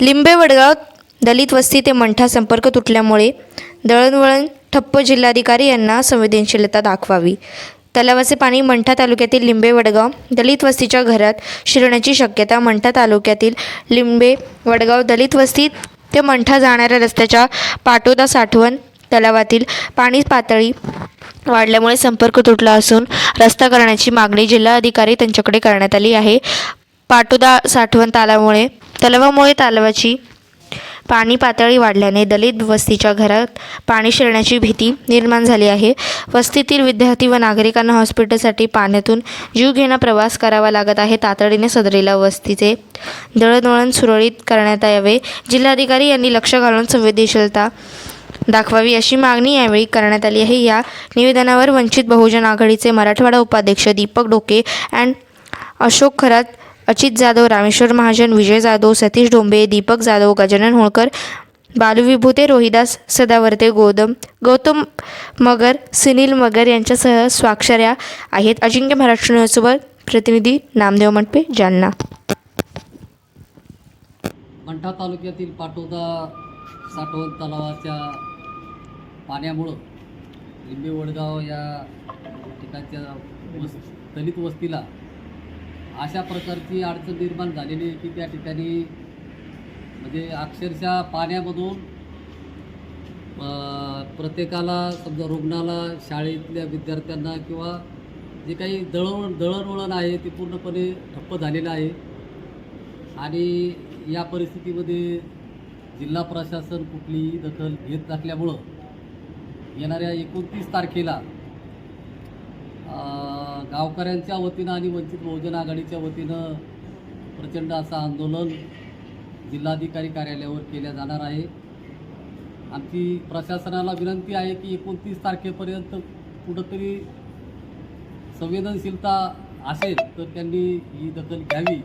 लिंबे वडगाव दलित वस्ती ते मंठा संपर्क तुटल्यामुळे दळणवळण ठप्प जिल्हाधिकारी यांना संवेदनशीलता दाखवावी. तलावाचे पाणी मंठा तालुक्यातील लिंबे वडगाव दलित वस्तीच्या घरात शिरण्याची शक्यता मंठा तालुक्यातील लिंबे वडगाव दलित वस्ती ते मंठा जाणाऱ्या रस्त्याच्या पाटोदा साठवण तलावातील पाणी पातळी वाढल्यामुळे संपर्क तुटला असून रस्ता करण्याची मागणी जिल्हाधिकारी त्यांच्याकडे करण्यात आली आहे. पाटोदा साठवण तालामुळे तलावामुळे तलावाची पाणी पातळी वाढल्याने दलित वस्तीच्या घरात पाणी शिरण्याची भीती निर्माण झाली आहे. वस्तीतील विद्यार्थी व नागरिकांना हॉस्पिटलसाठी पाण्यातून जीव घेणं प्रवास करावा लागत आहे. तातडीने सदरीला वस्तीचे दळणवळण सुरळीत करण्यात यावे. जिल्हाधिकारी यांनी लक्ष घालून संवेदनशीलता दाखवावी अशी मागणी यावेळी करण्यात आली आहे. या निवेदनावर वंचित बहुजन आघाडीचे मराठवाडा उपाध्यक्ष दीपक डोके अँड अशोक खरात अचित जाधव रामेश्वर महाजन विजय जाधव सतीश डोंबे दीपक जाधव गजानन होळकर बालुविभूते रोहिदास सदावर्ते गौतम गौतम मगर सुनील मगर यांच्यासह स्वाक्षऱ्या आहेत. अजिंक्य महाराष्ट्र प्रतिनिधी नामदेव मंडपे जालना. मंठा तालुक्यातील पाटोदा साठवण तलावाच्या पाण्यामुळं लिंबे वडगाव या ठिकाणच्या वस दलित वस्तीला अशा प्रकारची अडचण निर्माण झालेली आहे की त्या ठिकाणी म्हणजे अक्षरशः पाण्यामधून प्रत्येकाला समजा रुग्णाला शाळेतल्या विद्यार्थ्यांना किंवा जे काही दळण दळणवळण आहे ते पूर्णपणे ठप्प झालेलं आहे. आणि या परिस्थितीमध्ये जिल्हा प्रशासन कुठलीही दखल घेत नसल्यामुळं येणाऱ्या एकोणतीस तारखेला गावकऱ्यांच्या वतीनं आणि वंचित बहुजन आघाडीच्या वतीनं प्रचंड असं आंदोलन जिल्हाधिकारी कार्यालयावर केल्या जाणार आहे. आमची प्रशासनाला विनंती आहे की एकोणतीस तारखेपर्यंत कुठंतरी संवेदनशीलता असेल तर त्यांनी ही दखल घ्यावी.